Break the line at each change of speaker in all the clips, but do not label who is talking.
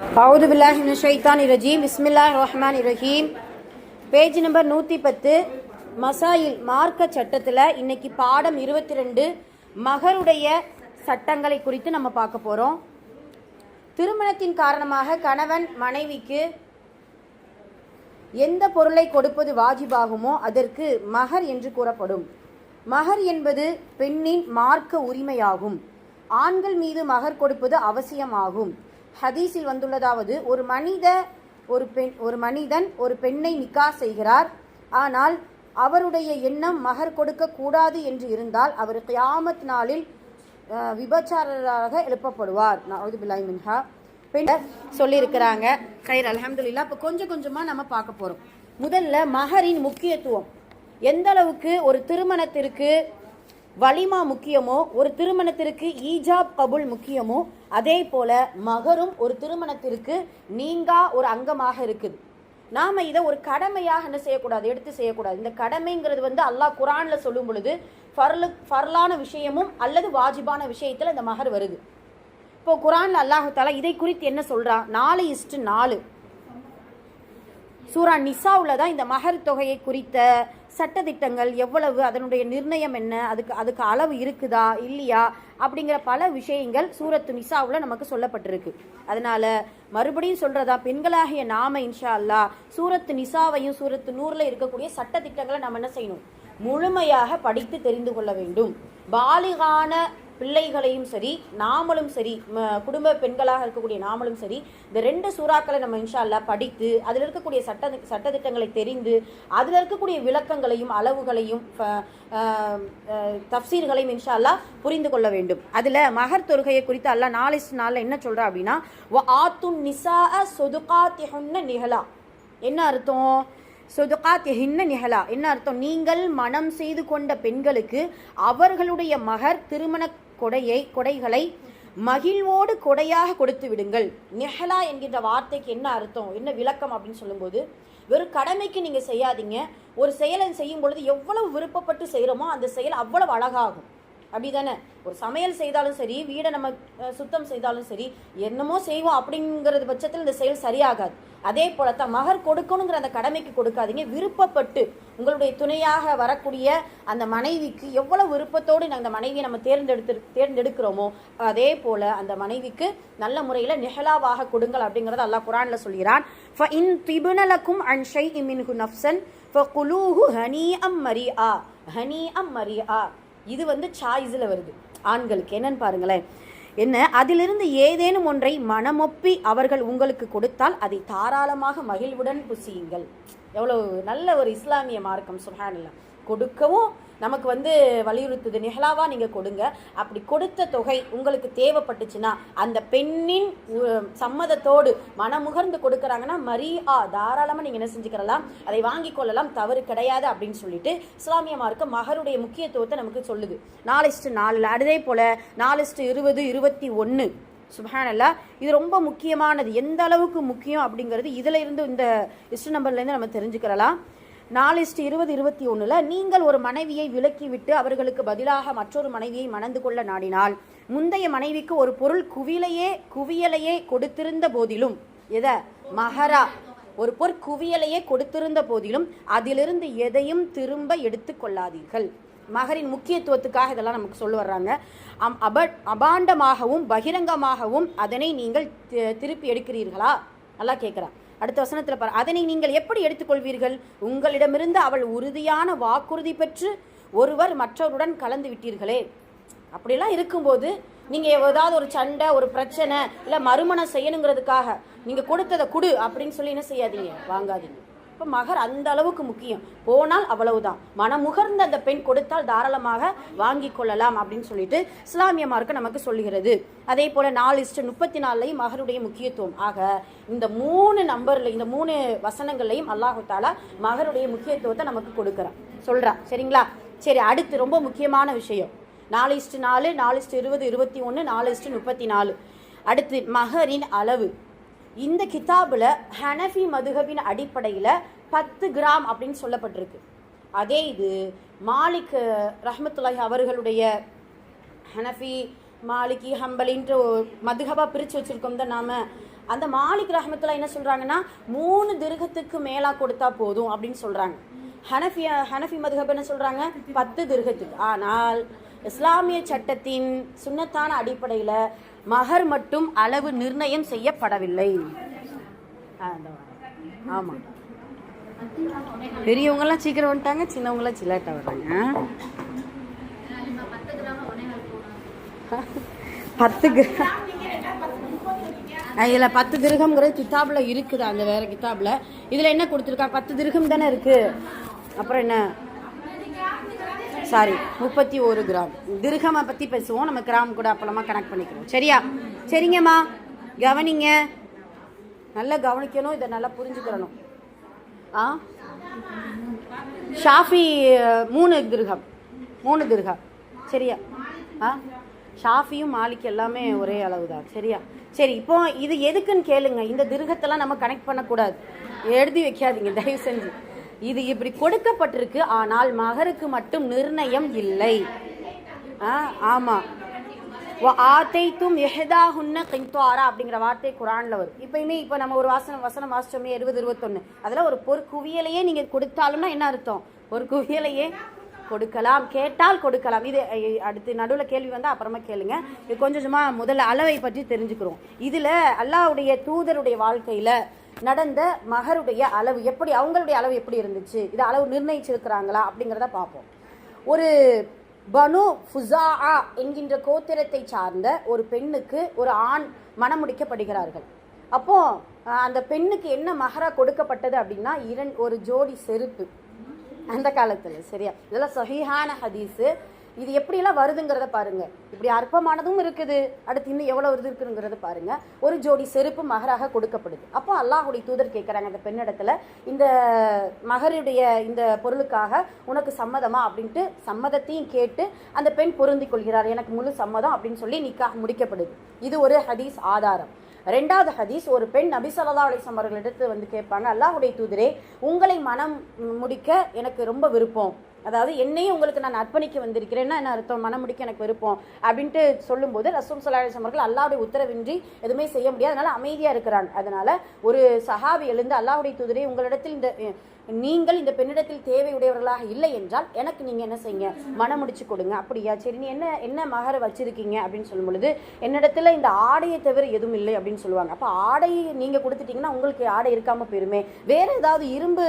அவுது பில்லாஹி ஷைத்தான் இரஜீம் இஸ்மில்லா ரஹ்மான் இரஹீம் பேஜ் நம்பர் நூற்றி பத்து மசாயில் மார்க்க சட்டத்தில் இன்னைக்கு பாடம் இருபத்தி ரெண்டு மகருடைய சட்டங்களை குறித்து நம்ம பார்க்க போகிறோம் திருமணத்தின் காரணமாக கணவன் மனைவிக்கு எந்த பொருளை கொடுப்பது வாஜிபாகுமோ அதற்கு மகர் என்று கூறப்படும். மகர் என்பது பெண்ணின் மார்க்க உரிமையாகும். ஆண்கள் மீது மகர் கொடுப்பது அவசியமாகும். ஹதீஸில் வந்துள்ளதாவது ஒரு மனித ஒரு பெண் ஒரு மனிதன் ஒரு பெண்ணை நிக்கா செய்கிறார். ஆனால் அவருடைய எண்ணம் மகர் கொடுக்கக்கூடாது என்று இருந்தால் அவர் கியாமத் நாளில் விபச்சாரராக எழுப்பப்படுவார். நவுது பில்லாஹி மின்ஹா. பெண் சொல்லியிருக்கிறாங்க கைர் அலமதுல்லா இப்போ கொஞ்சம் கொஞ்சமாக நம்ம பார்க்க போகிறோம் முதல்ல மகரின் முக்கியத்துவம். எந்த அளவுக்கு ஒரு திருமணத்திற்கு வலிமா முக்கியமோ ஒரு திருமணத்திற்கு ஈஜாப் கபுல் முக்கியமோ அதே போல மகரும் ஒரு திருமணத்திற்கு நீங்கா ஒரு அங்கமாக இருக்குது. நாம இதை ஒரு கடமையாக என்ன செய்யக்கூடாது எடுத்து செய்யக்கூடாது. இந்த கடமைங்கிறது வந்து அல்லாஹ் குரான்ல சொல்லும் பொழுது ஃபர்லு ஃபர்லான விஷயமும் அல்லது வாஜிபான விஷயத்தில் இந்த மகர் வருது. இப்போ குரான்ல அல்லாஹாலா இதை குறித்து என்ன சொல்றான் நாலு இஸ்ட்டு நாலு. சூரா நிசாவுல தான் இந்த மகர் தொகையை குறித்த சட்டத்திட்டங்கள் எவ்வளவு அதனுடைய நிர்ணயம் என்ன அதுக்கு அதுக்கு அளவு இருக்குதா இல்லையா அப்படிங்கிற பல விஷயங்கள் சூரத்து நிசாவில் நமக்கு சொல்லப்பட்டிருக்கு. அதனால் மறுபடியும் சொல்கிறதா பெண்களாகிய நாம இன்ஷா அல்லாஹ் சூரத்து நிசாவையும் சூரத்து நூறில் இருக்கக்கூடிய சட்டத்திட்டங்களை நம்ம என்ன செய்யணும்? முழுமையாக படித்து தெரிந்து கொள்ள வேண்டும். பாலிகான பிள்ளைகளையும் சரி நாமளும் சரி குடும்ப பெண்களாக இருக்கக்கூடிய நாமளும் சரி இந்த ரெண்டு சூறாக்களை நம்ம இன்ஷால்லா படித்து அதில் இருக்கக்கூடிய சட்ட சட்டதிட்டங்களை தெரிந்து அதில் இருக்கக்கூடிய விளக்கங்களையும் அளவுகளையும் தப்சீர்களையும் இன்ஷால்லா புரிந்து கொள்ள வேண்டும். அதில் மகர் தொழுகையை குறித்து அல்லா நாலு நாளில் என்ன சொல்கிறா அப்படின்னா ஆத்துன் நிசா சொதுகாத்திஹுன்ன நிகழா என்ன அர்த்தம்? சொதுகாத் ஹின்ன நிகழா என்ன அர்த்தம்? நீங்கள் மனம் செய்து கொண்ட பெண்களுக்கு அவர்களுடைய மகர் திருமண கொடையை கொடைகளை மகிழ்வோடு கொடையாக கொடுத்து விடுங்கள். நெஹலா என்கின்ற வார்த்தைக்கு என்ன அர்த்தம் என்ன விளக்கம் அப்படின்னு சொல்லும்போது வெறும் கடமைக்கு நீங்கள் செய்யாதீங்க. ஒரு செயலை செய்யும் பொழுது எவ்வளவு விருப்பப்பட்டு செய்கிறோமோ அந்த செயல் அவ்வளவு அழகாகும். அப்படிதானே? ஒரு சமையல் செய்தாலும் சரி வீடை நம்ம சுத்தம் செய்தாலும் சரி என்னமோ செய்வோம் அப்படிங்கிறது பட்சத்தில் இந்த செயல் சரியாகாது. அதே போல தான் மகர் கொடுக்கணுங்கிற அந்த கடமைக்கு கொடுக்காதீங்க. விருப்பப்பட்டு உங்களுடைய துணையாக வரக்கூடிய அந்த மனைவிக்கு எவ்வளோ விருப்பத்தோடு அந்த மனைவியை நம்ம தேர்ந்தெடுத்து தேர்ந்தெடுக்கிறோமோ அதே போல் அந்த மனைவிக்கு நல்ல முறையில் நிகழாவாக கொடுங்கள் அப்படிங்கிறத அல்லாஹ் குரானில் சொல்கிறான். ஃப இன் திபுனலக்கும் அன் ஷை இமின் ஹு நஃப்சன் ஃப குலூஹு ஹனி அம் மரியா ஹனி அம் மரியா இது வந்து சாய்ஸில் வருது. ஆண்களுக்கு. என்னன்னு பாருங்களேன். என்ன? அதிலிருந்து ஏதேனும் ஒன்றை மனமொப்பி அவர்கள் உங்களுக்கு கொடுத்தால் அதை தாராளமாக மகிழ்வுடன் புசியுங்கள். எவ்வளவு நல்ல ஒரு இஸ்லாமிய மார்க்கம் சுஹானில்லாம் கொடுக்கவும் நமக்கு வந்து வலியுறுத்துது நிகழாவாக நீங்கள் கொடுங்க. அப்படி கொடுத்த தொகை உங்களுக்கு தேவைப்பட்டுச்சுன்னா அந்த பெண்ணின் சம்மதத்தோடு மனமுகர்ந்து கொடுக்குறாங்கன்னா மரியா தாராளமாக நீங்கள் என்ன செஞ்சுக்கிறலாம் அதை வாங்கி கொள்ளலாம் தவறு கிடையாது அப்படின்னு சொல்லிட்டு இஸ்லாமிய மார்க்கம் மகருடைய முக்கியத்துவத்தை நமக்கு சொல்லுது. நாலிஸ்ட்டு நாலில் அதே போல நாலிஸ்ட்டு இருபது இருபத்தி ஒன்று சுபஹானல்லா இது ரொம்ப முக்கியமானது. எந்த அளவுக்கு முக்கியம் அப்படிங்கிறது இதுல இருந்து இந்த இஸ்ட் நம்பர்லேருந்து நம்ம தெரிஞ்சுக்கிறலாம். நாலு இஸ்டு இருபது இருபத்தி ஒன்றில் நீங்கள் ஒரு மனைவியை விலக்கிவிட்டு அவர்களுக்கு பதிலாக மற்றொரு மனைவியை மணந்து கொள்ள நாடினால் முந்தைய மனைவிக்கு ஒரு பொருள் குவியலையே குவியலையே கொடுத்திருந்த போதிலும் எதை? மகரா. ஒரு பொருள் குவியலையே கொடுத்திருந்த போதிலும் அதிலிருந்து எதையும் திரும்ப எடுத்து கொள்ளாதீர்கள். மகரின் முக்கியத்துவத்துக்காக இதெல்லாம் நமக்கு சொல்ல வர்றாங்க. அம் அப அபாண்டமாகவும் பகிரங்கமாகவும் அதனை நீங்கள் தி- திருப்பி எடுக்கிறீர்களா? நல்லா கேட்குறான் அடுத்த வசனத்தில் பாரு. அதனை நீங்கள் எப்படி எடுத்துக்கொள்வீர்கள்? உங்களிடமிருந்து அவள் உறுதியான வாக்குறுதி பெற்று ஒருவர் மற்றவருடன் கலந்து விட்டீர்களே. அப்படிலாம் இருக்கும்போது நீங்கள் ஏதாவது ஒரு சண்டை ஒரு பிரச்சனை இல்லை மறுமணம் செய்யணுங்கிறதுக்காக நீங்கள் கொடுத்ததை கொடு அப்படின்னு சொல்லி என்ன செய்யாதீங்க? வாங்காதீங்க. இப்போ மகர் அந்த அளவுக்கு முக்கியம். போனால் அவ்வளவுதான். மனமுகர்ந்த அந்த பெண் கொடுத்தால் தாராளமாக வாங்கி கொள்ளலாம் அப்படின்னு சொல்லிட்டு இஸ்லாமிய மார்க்கு நமக்கு சொல்லுகிறது. அதே போல் நாலு இஸ்டு முப்பத்தி நாலுலையும் மகருடைய முக்கியத்துவம். ஆக இந்த மூணு நம்பரில் இந்த மூணு வசனங்கள்லையும் அல்லாஹு தாலா மகருடைய முக்கியத்துவத்தை நமக்கு கொடுக்குறான். சொல்கிறான் சரிங்களா? சரி அடுத்து ரொம்ப முக்கியமான விஷயம். நாலு இஸ்டு நாலு நாலு இஸ்டு இருபது இருபத்தி ஒன்று நாலு இஸ்டு முப்பத்தி நாலு அடுத்து மகரின் அளவு. இந்த கிதாபில் ஹனஃபி மதுகவின் அடிப்படையில் பத்து கிராம் அப்படின்னு சொல்லப்பட்டிருக்கு. அதே இது மாலிக் ரஹமத்துல்லாஹி அவர்களுடைய ஹனஃபி மாலிகி ஹம்பலின்ற மதுகபா பிரித்து வச்சுருக்கோம் தான் நாம. அந்த மாலிக் ரஹமத்துல்லா என்ன சொல்கிறாங்கன்னா மூணு திருகத்துக்கு மேலாக கொடுத்தா போதும் அப்படின்னு சொல்கிறாங்க ஹனஃபி ஹனஃபி மதுகப் என்ன சொல்கிறாங்க பத்து திருகத்துக்கு. ஆனால் இஸ்லாமிய சட்டத்தின் சுன்னத்தான அடிப்படையில் மகர் மட்டும் அளவு நிர்ணயம் செய்யப்படவில்லை. ஆமாம் இந்த வாரம். பெரியவங்கெல்லாம் சீக்கிரம் வந்துட்டாங்க சின்னவங்களாம் சில்லாட்டா வர்றாங்க பத்து கிராம் இதில் பத்து திருகம்ங்கிறது கித்தாபில் இருக்குது அந்த வேற கித்தாபில். இதில் என்ன கொடுத்துருக்கா? பத்து திருகம் தானே இருக்கு. அப்புறம் என்ன? சாரி முப்பத்தி ஒரு கிராம். திருகமை பற்றி பேசுவோம் நம்ம கிராம் கூட அப்பளமா கனெக்ட் பண்ணிக்கிறோம். சரியா? சரிங்கம்மா. கவனிங்க. நல்லா கவனிக்கணும் இதை நல்லா புரிஞ்சுக்கிறணும். ஆ? ஷாஃபி மூணு திருகம். மூணு திருகம். சரியா? ஆ? ஷாஃபியும் மாலிக் எல்லாமே ஒரே அளவு தான் சரியா? சரி இப்போ இது எதுக்குன்னு கேளுங்க. இந்த திருகத்தெல்லாம் நம்ம கனெக்ட் பண்ணக்கூடாது. எழுதி வைக்காதீங்க தயவு செஞ்சு. இது இப்படி கொடுக்கப்பட்டிருக்கு ஆனால் மகருக்கு மட்டும் நிர்ணயம் இல்லை. ஆ ஆமாம் ஆத்தைத்தும் எஹதாஹுன்ன கிந்துவாரா அப்படிங்கிற வார்த்தை குரான்ல வரும். இப்பயுமே இப்போ நம்ம ஒரு வாசனம் வசனம் வாசிச்சோமே இருபது இருபத்தொன்னு. அதில் ஒரு பொற்குவியலையே நீங்கள் நீங்க கொடுத்தாலும்னா என்ன அர்த்தம்? ஒரு குவியலையே கொடுக்கலாம் கேட்டால் கொடுக்கலாம். இது அடுத்து நடுவில் கேள்வி வந்தால் அப்புறமா கேளுங்க. இது கொஞ்சம் சும்மா முதல்ல அளவை பற்றி தெரிஞ்சுக்கிறோம். இதில் அல்லாஹ்வுடைய தூதருடைய வாழ்க்கையில் நடந்த மகருடைய அளவு எப்படி அவங்களுடைய அளவு எப்படி இருந்துச்சு? இதை அளவு நிர்ணயிச்சிருக்கிறாங்களா அப்படிங்கிறத பார்ப்போம். ஒரு பனு ஃபுசா என்கின்ற கோத்திரத்தை சார்ந்த ஒரு பெண்ணுக்கு ஒரு ஆண் மணமுடிக்கப்படுகிறார்கள் அப்போ அந்த பெண்ணுக்கு என்ன மகரா கொடுக்கப்பட்டது அப்படின்னா இரண் ஒரு ஜோடி செருப்பு. அந்த காலத்தில் சரியா? இதெல்லாம் சஹீஹான ஹதீஸு. இது எப்படியெல்லாம் வருதுங்கிறத பாருங்க. இப்படி அற்பமானதும் இருக்குது. அடுத்து இன்னும் எவ்வளோ வருது இருக்குங்கிறத பாருங்க. ஒரு ஜோடி செருப்பு மகராக கொடுக்கப்படுது. அப்போ அல்லாஹுடைய தூதர் கேட்குறாங்க அந்த பெண்ணிடத்துல இந்த மகருடைய இந்த பொருளுக்காக உனக்கு சம்மதமா அப்படின்ட்டு சம்மதத்தையும் கேட்டு அந்த பெண் பொருந்தி கொள்கிறார். எனக்கு முழு சம்மதம் அப்படின்னு சொல்லி நிக்காக முடிக்கப்படுது. இது ஒரு ஹதீஸ் ஆதாரம். ரெண்டாவது ஹதீஸ் ஒரு பெண் நபி ஸல்லல்லாஹு அவர்களிடத்து வந்து கேட்பாங்க அல்லாஹுடைய தூதரே உங்களை மனம் முடிக்க எனக்கு ரொம்ப விருப்பம். அதாவது என்னையும் உங்களுக்கு நான் அர்ப்பணிக்க வந்திருக்கிறேன்னா என்ன அர்த்தம்? மனம் முடிக்க எனக்கு விருப்பம். அப்படின்ட்டு சொல்லும்போது ரசூல் சல்லா அலிஸ்லாம் அவர்கள் அல்லாவுடைய உத்தரவின்றி எதுவுமே செய்ய முடியாது. அதனால அமைதியாக இருக்கிறாங்க அதனால ஒரு சஹாபி எழுந்து அல்லாவுடைய தூதரே உங்களிடத்தில் இந்த நீங்கள் இந்த பெண்ணிடத்தில் தேவையுடையவர்களாக இல்லை என்றால் எனக்கு நீங்கள் என்ன செய்யுங்க? மனம் முடிச்சு கொடுங்க. அப்படியா? சரி நீ என்ன என்ன மகர வச்சிருக்கீங்க? அப்படின்னு சொல்லும் பொழுது என்னிடத்துல இந்த ஆடையை தவிர எதுவும் இல்லை அப்படின்னு சொல்லுவாங்க. அப்போ ஆடையை நீங்கள் கொடுத்துட்டீங்கன்னா உங்களுக்கு ஆடை இருக்காமல் போயிருமே. வேறு ஏதாவது இரும்பு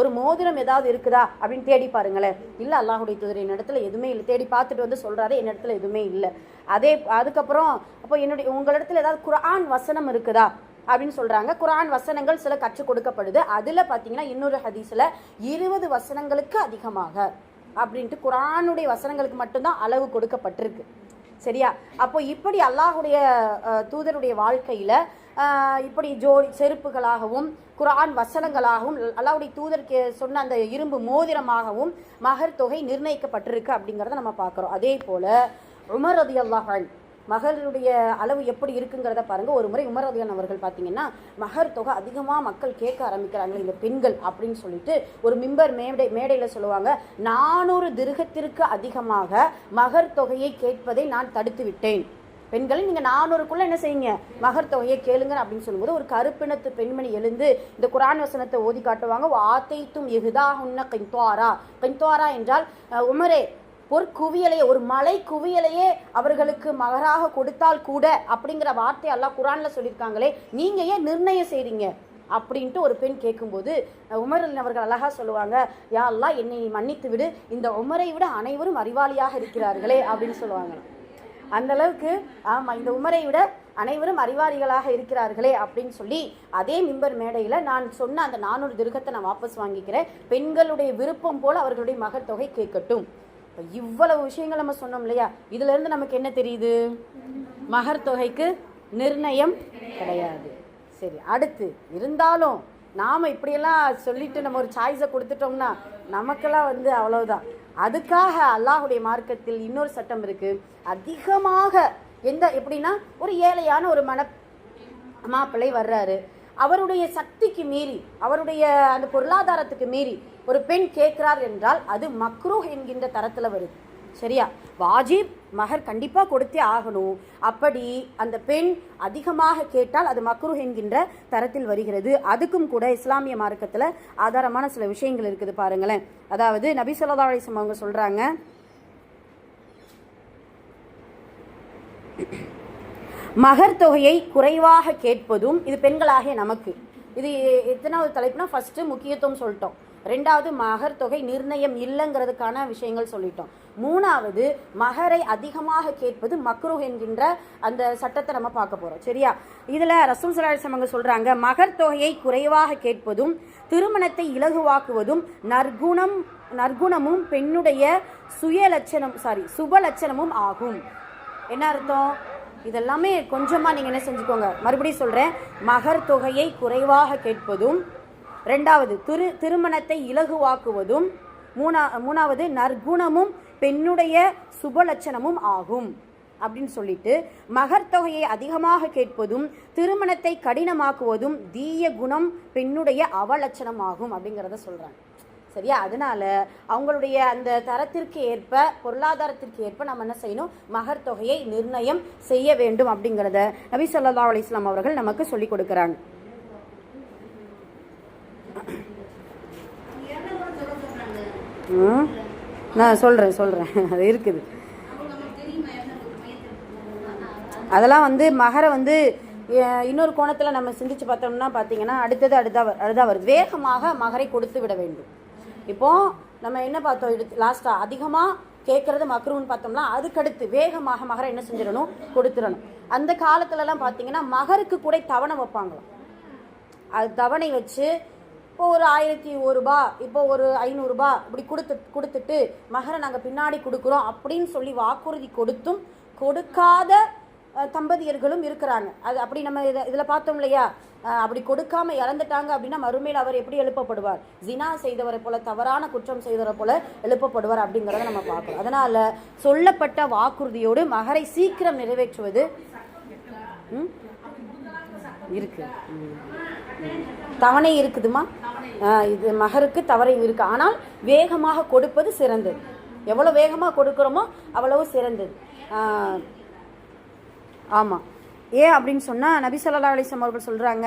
ஒரு மோதிரம் ஏதாவது இருக்குதா? அப்படின்னு தேடி பாருங்களேன். இல்லை அல்லாஹுடைய தூதர் என்னிடத்துல எதுவுமே இல்லை. தேடி பார்த்துட்டு வந்து சொல்கிறாரு என்னிடத்துல எதுவுமே இல்லை. அதே அதுக்கப்புறம் அப்போ என்னுடைய உங்களிடத்துல ஏதாவது குரான் வசனம் இருக்குதா? அப்படின்னு சொல்கிறாங்க குரான் வசனங்கள் சில கற்றுக் கொடுக்கப்படுது. அதில் பார்த்தீங்கன்னா இன்னொரு ஹதீஸ்ல இருபது வசனங்களுக்கு அதிகமாக அப்படின்ட்டு குரானுடைய வசனங்களுக்கு மட்டும்தான் அளவு கொடுக்கப்பட்டிருக்கு. சரியா? அப்போ இப்படி அல்லாஹுடைய தூதருடைய வாழ்க்கையில் இப்படி ஜோடி செருப்புகளாகவும் குரான் வசனங்களாகவும் அல்லாவுடைய தூதருக்கு சொன்ன அந்த இரும்பு மோதிரமாகவும் மகர் தொகை நிர்ணயிக்கப்பட்டிருக்கு அப்படிங்கிறத நம்ம பார்க்குறோம். அதே போல் உமர் ரதி அல்லாஹன் மகளுடைய அளவு எப்படி இருக்குங்கிறத பாருங்க. ஒரு முறை உமரதியான் அவர்கள் பார்த்தீங்கன்னா மகர் தொகை அதிகமாக மக்கள் கேட்க ஆரம்பிக்கிறாங்க இந்த பெண்கள் அப்படின்னு சொல்லிட்டு ஒரு மிம்பர் மேடை மேடையில் சொல்லுவாங்க நானூறு திருகத்திற்கு அதிகமாக மகர் தொகையை கேட்பதை நான் தடுத்து விட்டேன். பெண்களை நீங்கள் நானூறுக்குள்ளே என்ன செய்யுங்க? மகர் தொகையை கேளுங்க அப்படின்னு சொல்லும்போது ஒரு கருப்பினத்து பெண்மணி எழுந்து இந்த குரான் வசனத்தை ஓதி காட்டுவாங்க ஆத்தைத்தும் எகுதா உன்ன கென்துவாரா என்றால் உமரே ஒரு குவியலையே ஒரு மலை குவியலையே அவர்களுக்கு மகராக கொடுத்தால் கூட அப்படிங்கிற வார்த்தை எல்லாம் குரானில் சொல்லியிருக்காங்களே நீங்கள் ஏன் நிர்ணயம் செய்கிறீங்க அப்படின்ட்டு ஒரு பெண் கேட்கும்போது உமரலின் அவர்கள் அழகாக சொல்லுவாங்க யா அல்லா என்னை மன்னித்து விடு இந்த உமரை விட அனைவரும் அறிவாளியாக இருக்கிறார்களே அப்படின்னு சொல்லுவாங்க. அந்த அளவுக்கு ஆமாம் இந்த உமரை விட அனைவரும் அறிவாளிகளாக இருக்கிறார்களே அப்படின்னு சொல்லி அதே மிம்பர் மேடையில் நான் சொன்ன அந்த நானூறு திருகத்தை நான் வாபஸ் வாங்கிக்கிறேன். பெண்களுடைய விருப்பம் போல் அவர்களுடைய மகர் தொகை கேட்கட்டும். இப்போ இவ்வளவு விஷயங்கள் நம்ம சொன்னோம் இல்லையா? இதுலேருந்து நமக்கு என்ன தெரியுது? மகர் தொகைக்கு நிர்ணயம் கிடையாது. சரி அடுத்து இருந்தாலும் நாம் இப்படியெல்லாம் சொல்லிட்டு நம்ம ஒரு சாய்ஸை கொடுத்துட்டோம்னா நமக்கெல்லாம் வந்து அவ்வளவுதான். அதுக்காக அல்லாஹுடைய மார்க்கத்தில் இன்னொரு சட்டம் இருக்குது அதிகமாக எந்த எப்படின்னா ஒரு ஏழையான ஒரு மன மாப்பிள்ளை வர்றாரு. அவருடைய சக்திக்கு மீறி அவருடைய அந்த பொருளாதாரத்துக்கு மீறி ஒரு பெண் கேட்கிறார் என்றால் அது மக்ரூஹ் என்கின்ற தரத்தில் வருது. சரியா? வாஜிப் மகர் கண்டிப்பாக கொடுத்தே ஆகணும். அப்படி அந்த பெண் அதிகமாக கேட்டால் அது மக்ருஹ் என்கின்ற தரத்தில் வருகிறது. அதுக்கும் கூட இஸ்லாமிய மார்க்கத்தில் ஆதாரமான சில விஷயங்கள் இருக்குது பாருங்களேன். அதாவது நபி சொல்லா அலிஸ்லாம் அவங்க சொல்கிறாங்க மகர் தொகையை குறைவாக கேட்பதும் இது பெண்களாகிய நமக்கு. இது எத்தனாவது தலைப்புனா ஃபஸ்ட்டு முக்கியத்துவம் சொல்லிட்டோம். ரெண்டாவது மகர் தொகை நிர்ணயம் இல்லைங்கிறதுக்கான விஷயங்கள் சொல்லிட்டோம். மூணாவது மகரை அதிகமாக கேட்பது மக்ரூ என்கின்ற அந்த சட்டத்தை நம்ம பார்க்க போகிறோம் சரியா? இதில் ரசூல் சலாஹம் சொல்கிறாங்க மகர் தொகையை குறைவாக கேட்பதும் திருமணத்தை இலகுவாக்குவதும் நற்குணம் நற்குணமும் பெண்ணுடைய சுய லட்சணம் சாரி சுப லட்சணமும் ஆகும். என்ன அர்த்தம்? இதெல்லாமே கொஞ்சமாக நீங்கள் என்ன செஞ்சுக்கோங்க. மறுபடியும் சொல்கிறேன் மகர் தொகையை குறைவாக கேட்பதும் ரெண்டாவது திரு திருமணத்தை இலகுவாக்குவதும் மூணா மூணாவது நற்குணமும் பெண்ணுடைய சுபலட்சணமும் ஆகும். அப்படின்னு சொல்லிட்டு மகர் தொகையை அதிகமாக கேட்பதும் திருமணத்தை கடினமாக்குவதும் தீய குணம் பெண்ணுடைய அவலட்சணம் ஆகும் அப்படிங்கிறத சொல்கிறாங்க சரியா? அதனால அவங்களுடைய அந்த தரத்திற்கு ஏற்ப பொருளாதாரத்திற்கு ஏற்ப நம்ம என்ன செய்யணும்? மகர் தொகையை நிர்ணயம் செய்ய வேண்டும் அப்படிங்கிறத நபி சொல்லா அலைஹி அவர்கள் நமக்கு சொல்லி கொடுக்குறாங்க. நான் சொல்கிறேன் சொல்கிறேன் அது இருக்குது. அதெல்லாம் வந்து மகரை வந்து இன்னொரு கோணத்தில் நம்ம சிந்திச்சு பார்த்தோம்னா பார்த்தீங்கன்னா அடுத்தது அடுத்தா அடுத்தா வருது. வேகமாக மகரை கொடுத்து விட வேண்டும். இப்போ நம்ம என்ன பார்த்தோம்? எடுத்து லாஸ்ட்டாக அதிகமாக கேட்குறது மக்ரூன்னு பார்த்தோம்னா அதுக்கடுத்து வேகமாக மகரை என்ன செஞ்சிடணும்? கொடுத்துடணும். அந்த காலத்துலலாம் பார்த்தீங்கன்னா மகருக்கு கூட தவணை வைப்பாங்களாம். அது தவணை வச்சு இப்போ ஒரு ஆயிரத்தி ஒருபா இப்போ ஒரு ஐநூறுரூபா இப்படி கொடுத்து கொடுத்துட்டு மகரை நாங்கள் பின்னாடி கொடுக்குறோம் அப்படின்னு சொல்லி வாக்குறுதி கொடுத்தும் கொடுக்காத தம்பதியர்களும் இருக்கிறாங்க. அது அப்படி நம்ம இதை இதில் பார்த்தோம் இல்லையா? அப்படி கொடுக்காம இறந்துட்டாங்க அப்படின்னா மறுமையில் அவர் எப்படி எழுப்பப்படுவார்? ஜினா செய்தவரை போல தவறான குற்றம் செய்தவரை போல எழுப்பப்படுவார் அப்படிங்கிறத நம்ம பார்க்குறோம் அதனால் சொல்லப்பட்ட வாக்குறுதியோடு மகரை சீக்கிரம் நிறைவேற்றுவது ம்? இருக்கு. தவணை இருக்குதுமா? இது மகருக்கு தவறை இருக்கு. ஆனால் வேகமாக கொடுப்பது சிறந்தது எவ்வளோ வேகமாக கொடுக்குறோமோ அவ்வளவு சிறந்தது ஆமாம் ஆமா. ஏன் அப்படின்னு சொன்னா நபி சொல்லா அலைஹி அவர்கள் சொல்றாங்க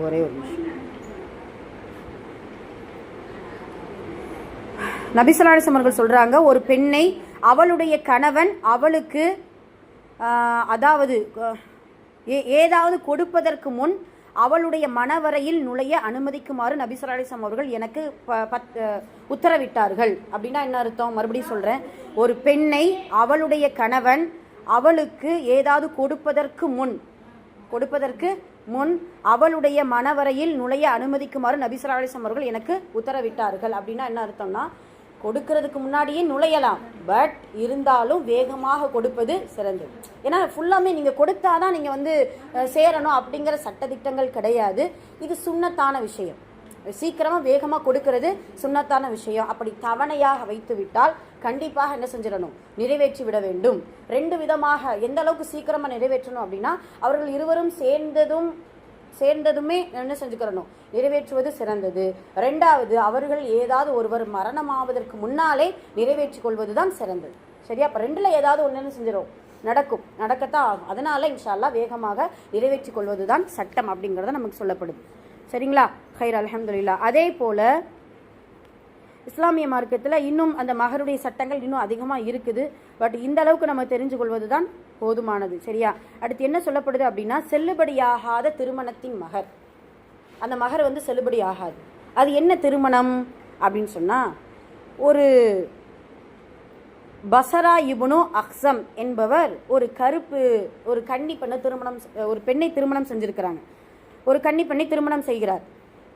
ஒரே ஒரு நிமிஷம். நபிசலாசம் அவர்கள் சொல்றாங்க ஒரு பெண்ணை அவளுடைய கணவன் அவளுக்கு ஆஹ், அதாவது ஏ- ஏதாவது கொடுப்பதற்கு முன் அவளுடைய மனவரையில் நுழைய அனுமதிக்குமாறு நபிசலாசம் அவர்கள் எனக்கு ப- பத்- உத்தரவிட்டார்கள். அப்படின்னா என்ன அர்த்தம்? மறுபடியும் சொல்கிறேன் ஒரு பெண்ணை அவளுடைய கணவன் அவளுக்கு ஏதாவது கொடுப்பதற்கு முன் கொடுப்பதற்கு முன் அவளுடைய மனவரையில் நுழைய அனுமதிக்குமாறு நபிசலாசம் அவர்கள் எனக்கு உத்தரவிட்டார்கள். அப்படின்னா என்ன அர்த்தம்னா கொடுக்கறதுக்கு முன்னாடியே நுழையலாம். பட் இருந்தாலும் வேகமாக கொடுப்பது சிறந்தது. ஏன்னா ஃபுல்லாமே நீங்கள் கொடுத்தாதான் நீங்கள் வந்து சேரணும் அப்படிங்கிற சட்டத்திட்டங்கள் கிடையாது. இது சுண்ணத்தான விஷயம். சீக்கிரமாக வேகமாக கொடுக்கறது சுண்ணத்தான விஷயம். அப்படி தவணையாக வைத்து விட்டால் கண்டிப்பாக என்ன செஞ்சிடணும்? நிறைவேற்றி விட வேண்டும். ரெண்டு விதமாக எந்த அளவுக்கு சீக்கிரமாக நிறைவேற்றணும் அப்படின்னா அவர்கள் இருவரும் சேர்ந்ததும் சேர்ந்ததுமே என்ன செஞ்சுக்கிறணும்? நிறைவேற்றுவது சிறந்தது. ரெண்டாவது அவர்கள் ஏதாவது ஒருவர் மரணமாவதற்கு முன்னாலே நிறைவேற்றிக் கொள்வதுதான் சிறந்தது. சரியா? அப்போ ரெண்டில் ஏதாவது ஒன்று செஞ்சிடும் நடக்கும். நடக்கத்தான் ஆகும். அதனால இன்ஷால்லா வேகமாக நிறைவேற்றி கொள்வது தான் சட்டம் அப்படிங்கிறத நமக்கு சொல்லப்படுது. சரிங்களா? ஹைர் அலமதுல்லா அதே போல இஸ்லாமிய மார்க்கத்தில் இன்னும் அந்த மகருடைய சட்டங்கள் இன்னும் அதிகமாக இருக்குது. பட் இந்த அளவுக்கு நம்ம தெரிஞ்சு கொள்வது தான் போதுமானது. சரியா? அடுத்து என்ன சொல்லப்படுது அப்படின்னா செல்லுபடியாகாத திருமணத்தின் மகர். அந்த மகர் வந்து செல்லுபடி ஆகாது அது என்ன திருமணம் அப்படின்னு சொன்னால் ஒரு பசரா இபுனு அக்ஸம் என்பவர் ஒரு கருப்பு ஒரு கன்னி பெண்ணை திருமணம் செ- ஒரு பெண்ணை திருமணம் செஞ்சுருக்கிறாங்க. ஒரு கன்னி பெண்ணை திருமணம் செய்கிறார்.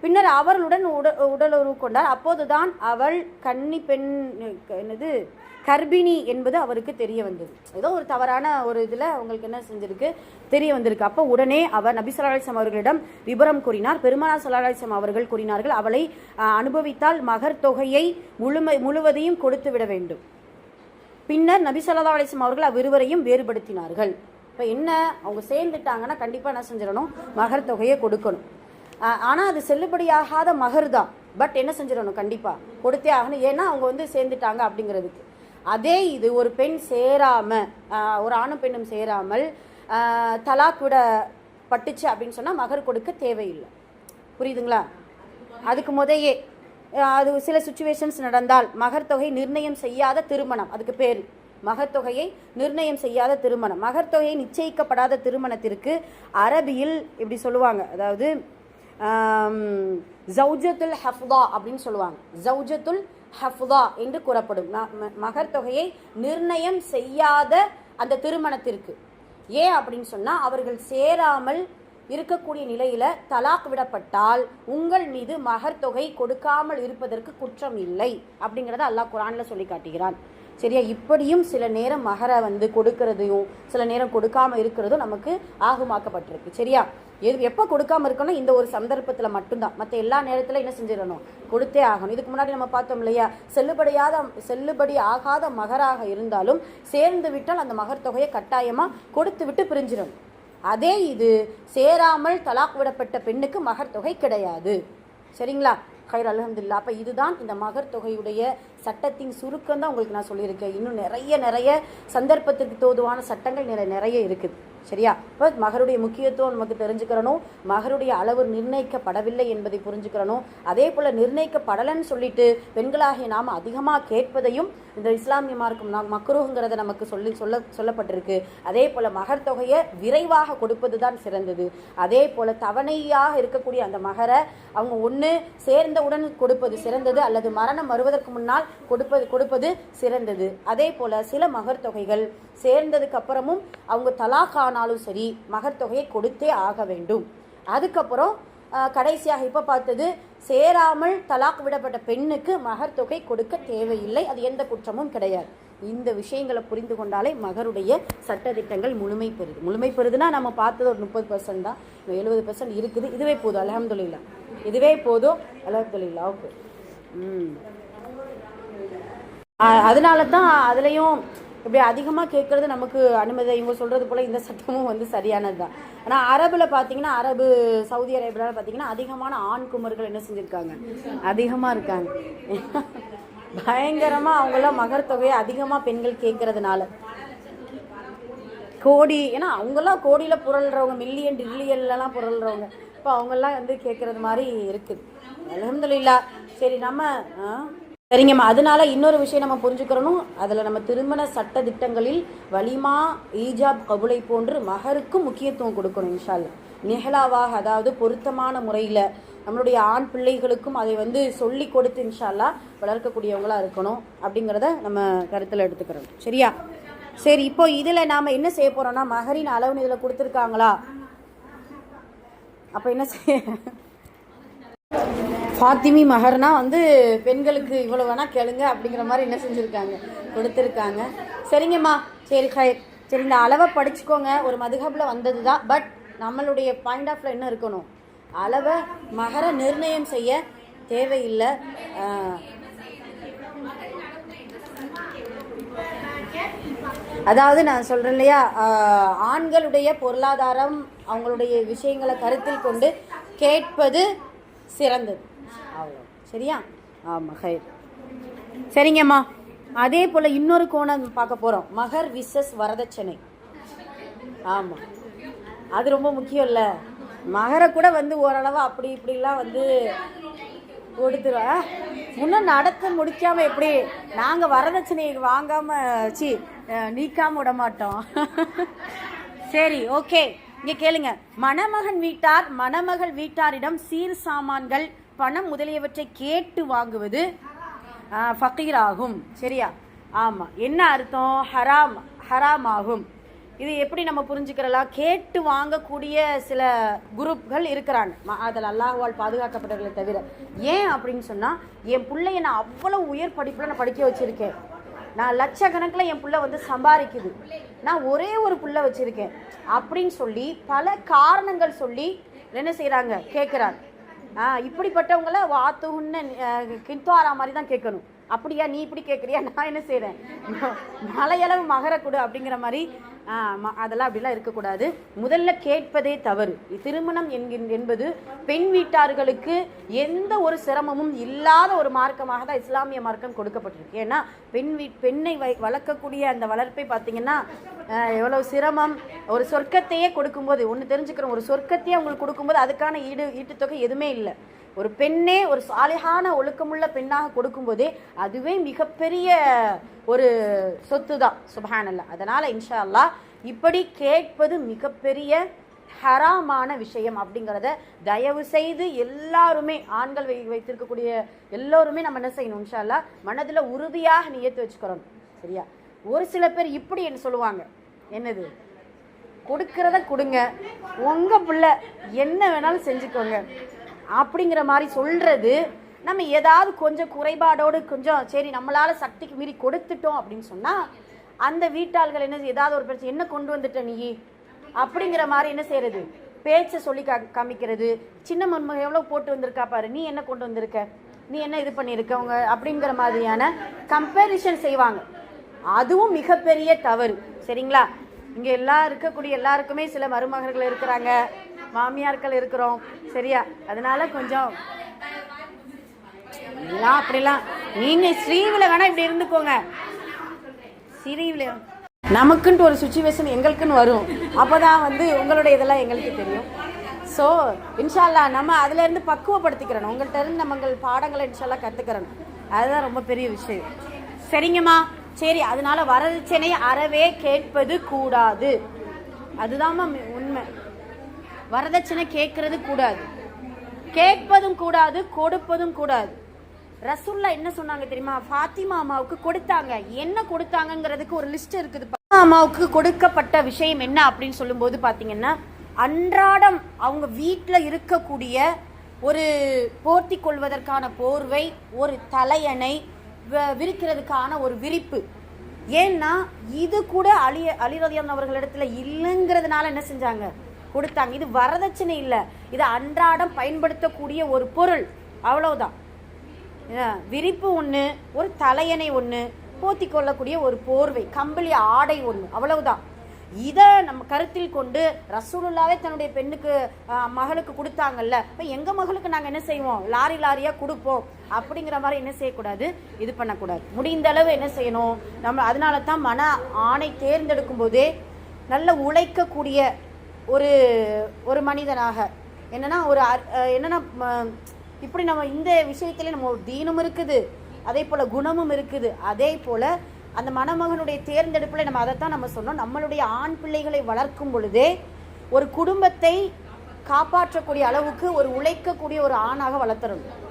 பின்னர் அவர்களுடன் உட உடலுறவு கொண்டார். அப்போதுதான் அவள் கன்னி பெண் என்னது கர்ப்பிணி என்பது அவருக்கு தெரிய வந்தது. ஏதோ ஒரு தவறான ஒரு இதில் அவங்களுக்கு என்ன செஞ்சிருக்கு? தெரிய வந்திருக்கு. அப்போ உடனே அவர் நபி சலாஹம் அவர்களிடம் விபரம் கூறினார். பெருமானார் சலாஹம் அவர்கள் கூறினார்கள் அவளை அனுபவித்தால் மகர் தொகையை முழுமை முழுவதையும் கொடுத்து விட வேண்டும். பின்னர் நபி ஸல்லல்லாஹு அலைஹி அவர்கள் அவ்விருவரையும் வேறுபடுத்தினார்கள். இப்போ என்ன அவங்க சேர்ந்துட்டாங்கன்னா கண்டிப்பாக என்ன செஞ்சிடணும்? மகர் தொகையை கொடுக்கணும். ஆனால் அது செல்லுபடியாகாத மகர் தான் பட் என்ன செஞ்சிடணும்? கண்டிப்பாக கொடுத்தே ஆகணும். ஏன்னா அவங்க வந்து சேர்ந்துட்டாங்க அப்படிங்கிறதுக்கு. அதே இது ஒரு பெண் சேராம ஒரு ஆணும் பெண்ணும் சேராமல் தலாக் விட பட்டுச்சு அப்படின்னு சொன்னால் மகர் கொடுக்க தேவையில்லை. புரியுதுங்களா? அதுக்கு முதையே அது சில சுச்சுவேஷன்ஸ் நடந்தால் மகர் தொகை நிர்ணயம் செய்யாத திருமணம். அதுக்கு பேர். மகர் தொகையை நிர்ணயம் செய்யாத திருமணம். மகர் தொகையை நிச்சயிக்கப்படாத திருமணத்திற்கு அரபியில் இப்படி சொல்லுவாங்க? அதாவது ஆம், ஜௌஜத்துல் ஹஃப்தா அப்படின்னு சொல்லுவாங்க. ஜௌஜத்துல் ஹஃப்தா என்று கூறப்படும். ம- மகர் தொகையை நிர்ணயம் செய்யாத அந்த திருமணத்திற்கு. ஏன் அப்படின்னு சொன்னால் அவர்கள் சேராமல் இருக்கக்கூடிய நிலையில் தலாக் விடப்பட்டால் உங்கள் மீது மகர் தொகை கொடுக்காமல் இருப்பதற்கு குற்றம் இல்லை அப்படிங்கிறத அல்லாஹ் குரானில் சொல்லி காட்டுகிறான். சரியா? இப்படியும் சில நேரம் மகரை வந்து கொடுக்கறதையும் சில நேரம் கொடுக்காம இருக்கிறதும் நமக்கு ஆகுமாக்கப்பட்டிருக்கு. சரியா? எது எப்போ கொடுக்காம இருக்கணும் இந்த ஒரு சந்தர்ப்பத்தில் மட்டும்தான். மற்ற எல்லா நேரத்தில் என்ன செஞ்சிடணும்? கொடுத்தே ஆகணும். இதுக்கு முன்னாடி நம்ம பார்த்தோம் இல்லையா? செல்லுபடியாத செல்லுபடி ஆகாத மகராக இருந்தாலும் சேர்ந்து விட்டால் அந்த மகர் தொகையை கட்டாயமாக கொடுத்து விட்டு பிரிஞ்சிடணும் அதே இது சேராமல் தலாக் விடப்பட்ட பெண்ணுக்கு மகர் தொகை கிடையாது. சரிங்களா? ஹைர் அல்ஹம்துலில்லா அப்போ இதுதான் இந்த மகர் தொகையுடைய சட்டத்தின் சுருக்கம் தான் உங்களுக்கு நான் சொல்லியிருக்கேன். இன்னும் நிறைய நிறைய சந்தர்ப்பத்திற்கு தோதுவான சட்டங்கள் நிறைய நிறைய இருக்குது. சரியா? இப்போ மகருடைய முக்கியத்துவம் நமக்கு தெரிஞ்சுக்கிறணும். மகருடைய அளவு நிர்ணயிக்கப்படவில்லை என்பதை புரிஞ்சுக்கிறணும். அதே போல் நிர்ணயிக்கப்படலைன்னு சொல்லிட்டு பெண்களாகிய நாம் அதிகமாக கேட்பதையும் இந்த இஸ்லாமிய மார்க்கம் நாம் மக்ரூங்கிறத நமக்கு சொல்லி சொல்ல சொல்லப்பட்டிருக்கு. அதே போல் மகர் தொகையை விரைவாக கொடுப்பது தான் சிறந்தது. அதே போல் தவணையாக இருக்கக்கூடிய அந்த மகரை அவங்க ஒன்று சேர்ந்தவுடன் கொடுப்பது சிறந்தது அல்லது மரணம் வருவதற்கு முன்னால் கொடுப்பது கொடுப்பது சிறந்தது. அதே போல் சில மகர் தொகைகள் சேர்ந்ததுக்கு அப்புறமும் அவங்க தலாக் ஆனாலும் சரி மகர் தொகையை கொடுத்தே ஆக வேண்டும். அதுக்கப்புறம் கடைசியாக இப்போ பார்த்தது சேராமல் தலாக் விடப்பட்ட பெண்ணுக்கு மகர் தொகை கொடுக்க தேவையில்லை. அது எந்த குற்றமும் கிடையாது. இந்த விஷயங்களை புரிந்து கொண்டாலே மகருடைய சட்டத்திட்டங்கள் முழுமை பெறுது. முழுமை பெறுதுன்னா நம்ம பார்த்தது ஒரு முப்பது பர்சன்ட் தான். எழுபது பர்சன்ட் இருக்குது. இதுவே போதும். அலமதுல்லா இதுவே போதும். அலமதுல்லா ஓகே. ம். அதனால தான் அதுலேயும் இப்படி அதிகமாக கேட்குறது நமக்கு அனுமதி இவங்க சொல்கிறது போல் இந்த சட்டமும் வந்து சரியானது தான் ஆனால் அரபில் பார்த்தீங்கன்னா அரபு சவுதி அரேபியாவில் பார்த்தீங்கன்னா அதிகமான ஆண் குமர்கள் என்ன செஞ்சுருக்காங்க? அதிகமாக இருக்காங்க. பயங்கரமாக அவங்களாம் மகர் தொகையை அதிகமாக பெண்கள் கேட்கறதுனால. கோடி ஏன்னா அவங்கெல்லாம் கோடியில் புரள்றவங்க மில்லியன் டில்லியன்லலாம் புரள்றவங்க. இப்போ அவங்கெல்லாம் வந்து கேட்குறது மாதிரி இருக்குது அலமதுல்லா சரி நம்ம ஆ சரிங்கம்மா. அதனால இன்னொரு விஷயம் நம்ம புரிஞ்சுக்கிறணும். அதில் நம்ம திருமண சட்ட திட்டங்களில் வலிமா ஈஜாப் கபுலை போன்று மகருக்கும் முக்கியத்துவம் கொடுக்கணும் இன்ஷால் நிகழாவாக அதாவது பொருத்தமான முறையில் நம்மளுடைய ஆண் பிள்ளைகளுக்கும் அதை வந்து சொல்லி கொடுத்து இன்ஷால்லா வளர்க்கக்கூடியவங்களா இருக்கணும் அப்படிங்கிறத நம்ம கருத்தில் எடுத்துக்கிறோம். சரியா? சரி இப்போ இதில் நாம் என்ன செய்ய போகிறோம்னா மகரின் அளவுன்னு இதில் கொடுத்துருக்காங்களா? அப்போ என்ன செய்ய ஃபாத்திமி மகர்னா வந்து பெண்களுக்கு இவ்வளோ வேணா கேளுங்க அப்படிங்கிற மாதிரி என்ன செஞ்சுருக்காங்க? கொடுத்துருக்காங்க. சரிங்கம்மா. சரி ஹை சரி இந்த அளவை படிச்சுக்கோங்க. ஒரு மதுகப்பில் வந்தது தான் பட் நம்மளுடைய பாயிண்ட் ஆஃப்ல என்ன இருக்கணும்? அளவை மகர நிர்ணயம் செய்ய தேவையில்லை. அதாவது நான் சொல்கிறேன் இல்லையா? ஆண்களுடைய பொருளாதாரம் அவங்களுடைய விஷயங்களை கருத்தில் கொண்டு கேட்பது சிறந்தது. அவ்வளோ சரியா? ஆமாம் ஹைர் சரிங்கம்மா. அதே போல் இன்னொரு கோணம் பார்க்க போகிறோம் மகர் விசஸ் வரதட்சணை. ஆமாம் அது ரொம்ப முக்கியம் இல்லை. மகரை கூட வந்து ஓரளவு அப்படி இப்படிலாம் வந்து கொடுத்துருவா இன்னும் நடத்த முடிக்காமல் எப்படி நாங்கள் வரதட்சணை வாங்காமல் சி நீக்காமல் விட மாட்டோம். சரி ஓகே. இங்கே கேளுங்க. மணமகன் வீட்டார் மணமகள் வீட்டாரிடம் சீர் சாமான்கள் பணம் முதலியவற்றை கேட்டு வாங்குவது ஃபக்கீராகும் சரியா? ஆமாம் என்ன அர்த்தம்? ஹராம் ஹராம் ஆகும் இது எப்படி நம்ம புரிஞ்சுக்கிறலாம்? கேட்டு வாங்கக்கூடிய சில குரூப்கள் இருக்கிறாங்க. அதில் அல்லாஹ்வால் பாதுகாக்கப்பட்டவர்களை தவிர. ஏன் அப்படின்னு சொன்னால் என் பிள்ளைய நான் அவ்வளோ உயர் படிப்பில் நான் படிக்க வச்சுருக்கேன். நான் லட்சக்கணக்கில் என் பிள்ளை வந்து சம்பாதிக்குது. நான் ஒரே ஒரு பிள்ளை வச்சுருக்கேன். அப்படின்னு சொல்லி பல காரணங்கள் சொல்லி என்ன செய்கிறாங்க கேட்குறாங்க இப்படிப்பட்டவங்கள வாத்துன்னு கிந்தாரா மாதிரி தான் கேட்கணும். அப்படியா நீ இப்படி கேட்குறியா நான் என்ன செய்கிறேன் மலையளவு மகரக்கூடு அப்படிங்கிற மாதிரி ம- அதெல்லாம் அப்படிலாம் இருக்கக்கூடாது. முதல்ல கேட்பதே தவறு. திருமணம் என்கின் என்பது பெண் வீட்டார்களுக்கு எந்த ஒரு சிரமமும் இல்லாத ஒரு மார்க்கமாக தான் இஸ்லாமிய மார்க்கம் கொடுக்கப்பட்டிருக்கு. ஏன்னா பெண் வீ பெண்ணை வை வளர்க்கக்கூடிய அந்த வளர்ப்பை பார்த்தீங்கன்னா எவ்வளோ எவ்வளவு சிரமம். ஒரு சொர்க்கத்தையே கொடுக்கும்போது ஒன்று தெரிஞ்சுக்கிறோம் ஒரு சொர்க்கத்தையே அவங்களுக்கு கொடுக்கும்போது அதுக்கான ஈடு ஈட்டுத்தொகை எதுவுமே இல்லை. ஒரு பெண்ணே ஒரு சாலிகான ஒழுக்கமுள்ள பெண்ணாக கொடுக்கும்போதே அதுவே மிகப்பெரிய ஒரு சொத்து தான் சுபஹானல்லா. அதனால் இன்ஷா அல்லா இப்படி கேட்பது மிகப்பெரிய ஹராமான விஷயம் அப்படிங்கிறத தயவு செய்து எல்லாருமே ஆண்கள் வை வைத்திருக்கக்கூடிய எல்லோருமே நம்ம என்ன செய்யணும் இன்ஷா மனதில் உறுதியாக நியத்து வச்சுக்கிறோம் சரியா? ஒரு சில பேர் இப்படி என்ன சொல்லுவாங்க? என்னது? கொடுக்கறத கொடுங்க. உங்கள் பிள்ளை என்ன வேணாலும் செஞ்சுக்கோங்க. அப்படிங்கிற மாதிரி சொல்கிறது நம்ம ஏதாவது கொஞ்சம் குறைபாடோடு கொஞ்சம் சரி நம்மளால் சக்திக்கு மீறி கொடுத்துட்டோம் அப்படின்னு சொன்னால் அந்த வீட்டாள்கள் என்ன ஏதாவது ஒரு பிரச்சனை என்ன கொண்டு வந்துட்ட நீ? அப்படிங்கிற மாதிரி என்ன செய்கிறது பேச்சை சொல்லி கா காமிக்கிறது. சின்ன மருமக எவ்வளோ போட்டு வந்திருக்கா பாரு. நீ என்ன கொண்டு வந்திருக்க? நீ என்ன இது பண்ணியிருக்க அவங்க அப்படிங்கிற மாதிரியான கம்பேரிஷன் செய்வாங்க. அதுவும் மிகப்பெரிய தவறு. சரிங்களா? இங்கே எல்லா இருக்கக்கூடிய எல்லாருக்குமே சில மருமகர்கள் இருக்கிறாங்க. மாமியார்கள் இருக்கிறோம். சரியா? அதனால கொஞ்சம் எல்லாம் அப்படிலாம். நீங்க ஸ்ரீவில வேணா இப்படி இருந்துக்கோங்க. ஸ்ரீவில நமக்குன்ட்டு ஒரு சுச்சுவேஷன் எங்களுக்குன்னு வரும். அப்போதான் வந்து உங்களுடைய இதெல்லாம் எங்களுக்கு தெரியும். ஸோ இன்ஷால்லா நம்ம அதுலேருந்து பக்குவப்படுத்திக்கிறணும். உங்கள்கிட்ட இருந்து நம்ம பாடங்களை இன்ஷால்லா கற்றுக்கிறோம் அதுதான் ரொம்ப பெரிய விஷயம். சரிங்கம்மா. சரி அதனால வரதட்சணை அறவே கேட்பது கூடாது. அதுதான்மா வரதட்சணை கேட்கறது கூடாது. கேட்பதும் கூடாது கொடுப்பதும் கூடாது. ரசூல்லா என்ன சொன்னாங்க தெரியுமா? ஃபாத்திமா அம்மாவுக்கு கொடுத்தாங்க. என்ன கொடுத்தாங்கங்கிறதுக்கு ஒரு லிஸ்ட் இருக்குது. அம்மாவுக்கு கொடுக்கப்பட்ட விஷயம் என்ன அப்படின்னு சொல்லும்போது பார்த்தீங்கன்னா அன்றாடம் அவங்க வீட்டில் இருக்கக்கூடிய ஒரு போர்த்தி கொள்வதற்கான போர்வை ஒரு தலையணை வ- விரிக்கிறதுக்கான ஒரு விரிப்பு. ஏன்னா இது கூட அலி அலிரதியம் அவர்களிடத்துல இல்லைங்கிறதுனால என்ன செஞ்சாங்க? கொடுத்தாங்க. இது வரதட்சணை இல்லை. இது அன்றாடம் பயன்படுத்தக்கூடிய ஒரு பொருள். அவ்வளவுதான். விரிப்பு ஒன்று ஒரு தலையணை ஒன்று போத்தி கொள்ளக்கூடிய ஒரு போர்வை கம்பளி ஆடை ஒன்று அவ்வளவுதான். இதை நம்ம கருத்தில் கொண்டு ரசூலுல்லாவே தன்னுடைய பெண்ணுக்கு மகளுக்கு கொடுத்தாங்கல்ல இப்போ எங்கள் மகளுக்கு நாங்கள் என்ன செய்வோம்? லாரி லாரியாக கொடுப்போம். அப்படிங்கிற மாதிரி என்ன செய்யக்கூடாது? இது பண்ணக்கூடாது. முடிந்த அளவு என்ன செய்யணும்? நம்ம அதனால தான் மன ஆணை தேர்ந்தெடுக்கும் போதே நல்ல உழைக்கக்கூடிய ஒரு ஒரு மனிதனாக. என்னென்னா ஒரு அர்- என்னென்னா ம- இப்படி நம்ம இந்த விஷயத்துல நம்ம ஒரு தீனும் இருக்குது அதே போல் குணமும் இருக்குது. அதே போல் அந்த மணமகனுடைய தேர்ந்தெடுப்பில் நம்ம அதைத்தான் நம்ம சொன்னோம். நம்மளுடைய ஆண் பிள்ளைகளை வளர்க்கும் பொழுதே ஒரு குடும்பத்தை காப்பாற்றக்கூடிய அளவுக்கு ஒரு உழைக்கக்கூடிய ஒரு ஆணாக வளர்த்துறணும்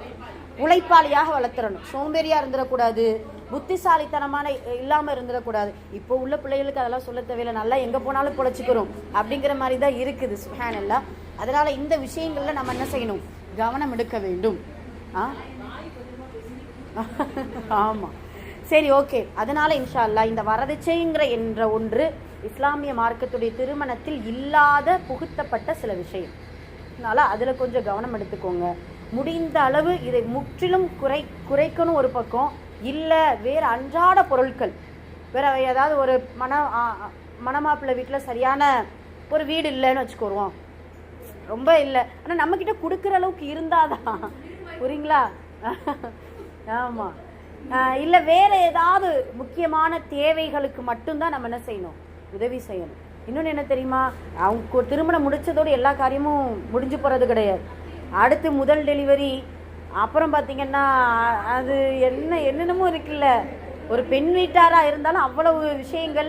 உழைப்பாளியாக வளர்த்துறணும் சோம்பேறியாக இருந்துடக்கூடாது. புத்திசாலித்தனமான இல்லாமல் இருந்துடக்கூடாது. இப்போ உள்ள பிள்ளைகளுக்கு அதெல்லாம் சொல்ல தேவையில்லை. நல்லா எங்கே போனாலும் பிழைச்சிக்கிறோம். அப்படிங்கிற மாதிரி தான் இருக்குது. சுஹான் எல்லாம் இந்த விஷயங்களில் நம்ம என்ன செய்யணும்? கவனம் எடுக்க வேண்டும். ஆ? ஆமாம் சரி ஓகே. அதனால் இன்ஷா அல்லாஹ் இந்த வரதட்சைங்கிற என்ற ஒன்று இஸ்லாமிய மார்க்கத்துடைய திருமணத்தில் இல்லாத புகுத்தப்பட்ட சில விஷயம். அதனால் அதில் கொஞ்சம் கவனம் எடுத்துக்கோங்க. முடிந்த அளவு இதை முற்றிலும் குறை குறைக்கணும் ஒரு பக்கம். இல்லை வேறு அன்றாட பொருட்கள். வேற ஏதாவது ஒரு மன மணமாப்பிள்ளை வீட்டில் சரியான ஒரு வீடு இல்லைன்னு வச்சுக்கோருவோம். ரொம்ப இல்லை. ஆனால் நம்மக்கிட்ட கொடுக்குற அளவுக்கு இருந்தாதான். புரியுங்களா? ஆமாம் இல்லை வேறு ஏதாவது முக்கியமான தேவைகளுக்கு மட்டும்தான் நம்ம என்ன செய்யணும்? உதவி செய்யணும். இன்னொன்று என்ன தெரியுமா? அவங்க திருமணம் முடித்ததோடு எல்லா காரியமும் முடிஞ்சு போகிறது கிடையாது. அடுத்து முதல் டெலிவரி அப்புறம் பார்த்திங்கன்னா அது என்ன என்னென்னமோ இருக்குல்ல. ஒரு பெண் வீட்டாராக இருந்தாலும் அவ்வளவு விஷயங்கள்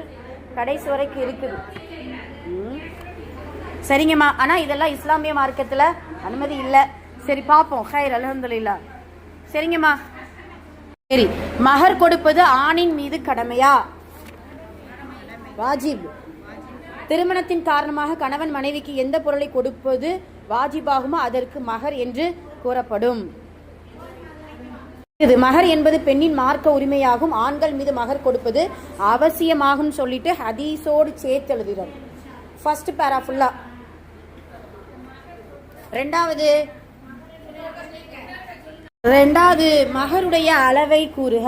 கடைசி வரைக்கும் இருக்குது. சரிங்கம்மா ஆனால் இதெல்லாம் இஸ்லாமிய மார்க்கத்தில் அனுமதி இல்லை. சரி பார்ப்போம் ஹைர் அல்ஹம்துலில்லா. சரிங்கம்மா சரி மகர் கொடுப்பது ஆணின் மீது கடமையா? வாஜிப். திருமணத்தின் காரணமாக கணவன் மனைவிக்கு எந்த பொருளை கொடுப்பது வாஜிபாகுமோ? அதற்கு மகர் என்று கூறப்படும். இது மகர் என்பது பெண்ணின் மார்க்க உரிமையாகும். ஆண்கள் மீது மகர் கொடுப்பது அவசியமாகும் சொல்லிட்டு ஹதீஸோடு சேர்த்து எழுதுகிறோம் ஃபர்ஸ்ட் பேரா ஃபுல்லா ரெண்டாவது ரெண்டாவது மகருடைய அளவை கூறுக.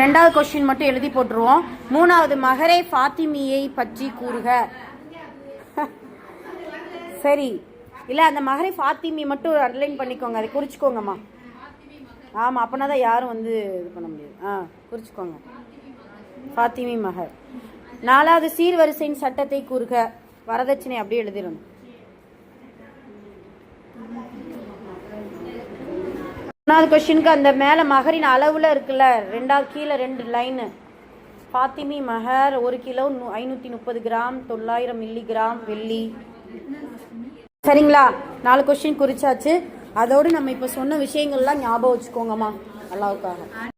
ரெண்டாவது கொஸ்டின் மட்டும் எழுதி போட்டுருவோம். மூணாவது மகரே ஃபாத்திமியை பற்றி கூறுக. சரி. இல்லை அந்த மகரை ஃபாத்திமி மட்டும் அட்லைன் பண்ணிக்கோங்க. அதை குறிச்சிக்கோங்கம்மா. ஆமாம் அப்போனா தான் யாரும் வந்து இது பண்ண முடியாது. ஆ குறிச்சிக்கோங்க ஃபாத்திமி மகர் நாலாவது சீர்வரிசையின் சட்டத்தை கூறுக. வரதட்சணை அப்படியே எழுதிடணும். மூணாவது கொஸ்டினுக்கு அந்த மேலே மகரின் அளவில் இருக்குல்ல ரெண்டாவது கீழே ரெண்டு லைனு. பாத்திமி மகர் ஒரு கிலோ நு- ஐநூற்றி முப்பது கிராம் தொள்ளாயிரம் மில்லி கிராம் வெள்ளி. சரிங்களா? நாலு கொஸ்டின் குறிச்சாச்சு. அதோடு நம்ம இப்போ சொன்ன விஷயங்கள்லாம் ஞாபகம் வச்சுக்கோங்கம்மா அல்லாவுக்காக.